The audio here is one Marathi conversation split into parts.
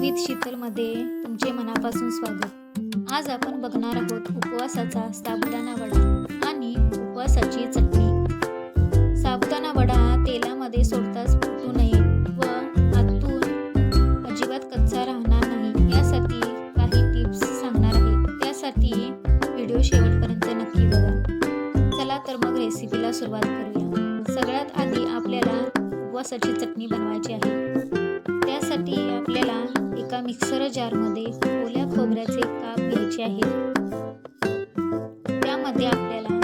विथ शीतलमध्ये तुमचे मनापासून स्वागत. आज आपण बघणार आहोत उपवासाचा साबुदाणा वडा आणि उपवासाची चटणी. साबुदाणा वडा तेलामध्ये सोडताच फुटू नये व आतून अजिबात कच्चा राहणार नाही. यासाठी काही टिप्स सांगणार आहे. त्यासाठी व्हिडिओ शेवटपर्यंत नक्की बघा. चला तर मग रेसिपीला सुरुवात करूया. सगळ्यात आधी आपल्याला उपवासाची चटणी बनवायची आहे. मिक्सर जारमध्ये ओल्या खोबऱ्याचे काप घ्यायचे आहेत. त्यामध्ये आपल्याला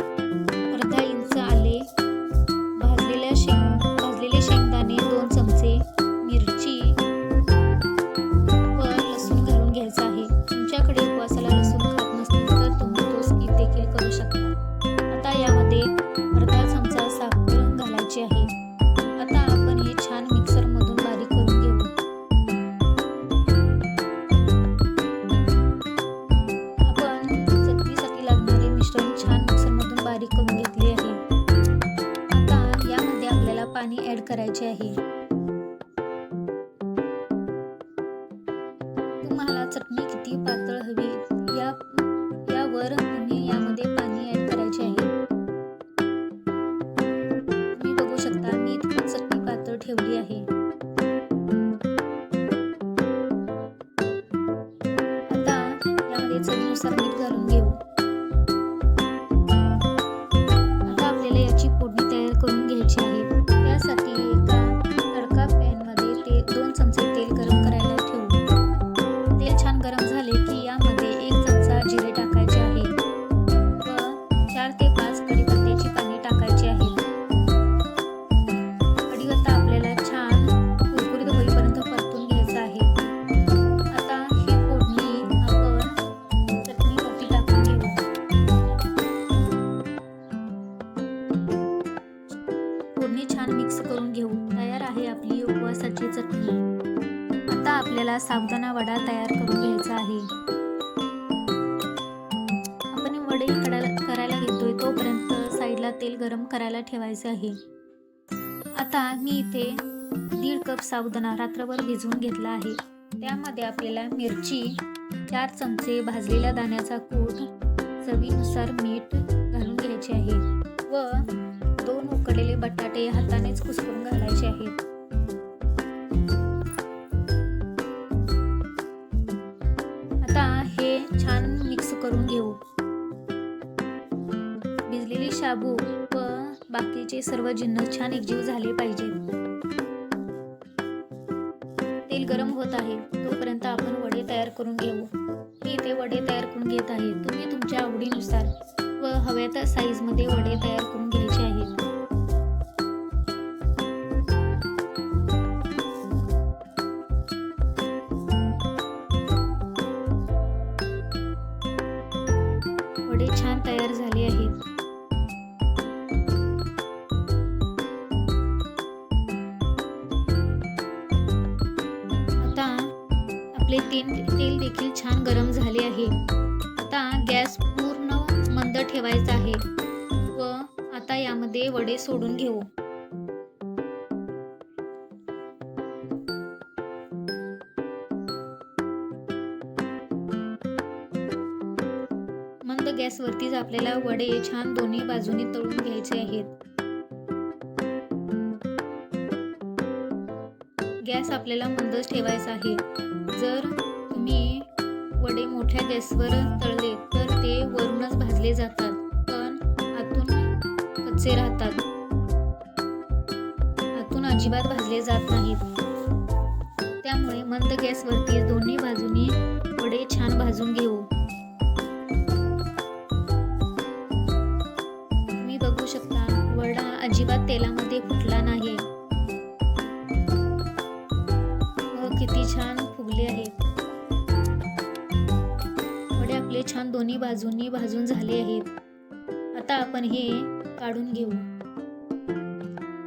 अर्धा इंच आले भाजलेल्या शेंग भाजलेले शेंगदाणे दोन चमचे मिरची व लसूण घालून घ्यायचं आहे. तुमच्याकडे उपवास पाणी ॲड करायचे आहे. तुम्हाला चटणी किती पातळ हवी? या यावर तुम्ही यामध्ये पाणी ॲड करायचे आहे. तुम्ही बघू शकता मी इतकी चटणी पातळ ठेवली आहे. आता यामध्ये चवीनुसार मीठ उपवासाची चटणी आता आपल्याला साबुदाणा वडा तयार करून घ्यायचा आहे. आपण वडे करायला करायला घेतोय तोपर्यंत साईडला तेल गरम करायला ठेवायचे आहे. आता मी इथे दीड कप साबुदाणा रात्रभर भिजवून घेतला आहे. त्यामध्ये आपल्याला मिरची चार चमचे भाजलेल्या दाण्याचा कूट चवीनुसार मीठ घालून घ्यायचे आहे. व दोन उकडलेले बटाटे हातानेच कुसकून घालायचे आहेत. करून घेऊ. भिजलेली शाबू व बाकीचे सर्व जिन्नस छान एकजीव झाले पाहिजे. तेल गरम होत आहे तोपर्यंत आपण वडे तयार करून घेऊ. मी इथे वडे तयार करून घेत आहे. तुम्ही तुमच्या आवडीनुसार व हव्या त्या साईजमध्ये वडे तयार करून घ्यायचे आपले तेल तेल देखील छान गरम झाले आहे. आता गॅस पूर्ण मंद ठेवायचा आहे. व आता यामध्ये वडे सोडून घेऊ. मंद गॅसवरतीच आपल्याला वडे छान दोन्ही बाजूने तळून घ्यायचे आहेत. गॅस आपल्याला मंदच ठेवायचा आहे. जर तुम्ही वडे मोठ्या गॅसवर तळले तर ते वरूनच भाजले जातात. पण आतून कच्चे राहतात. आतून अजिबात भाजले जात नाहीत. त्यामुळे मंद गॅसवरती दोन्ही बाजूनी वडे छान भाजून घेऊ. तुम्ही बघू शकता वडा अजिबात तेलामध्ये दोन्ही बाजूंनी भाजून झाले आहेत. आता आपण हे काढून घेऊ.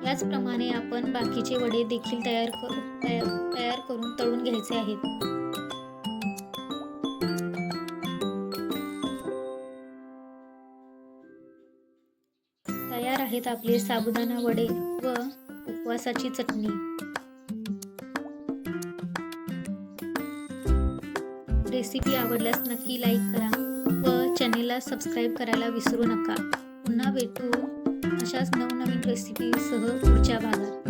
याचप्रमाणे आपण बाकीचे वडे देखील तयार करू तयार तयार करून तळून घ्यायचे आहेत. तयार आहेत आपले साबुदाणा वडे व उपवासाची चटणी. रेसिपी आवडल्यास नक्की लाईक करा. चॅनेलला सबस्क्राईब करायला विसरू नका. पुन्हा भेटू अशाच नवनवीन रेसिपीसह पुढच्या भागात.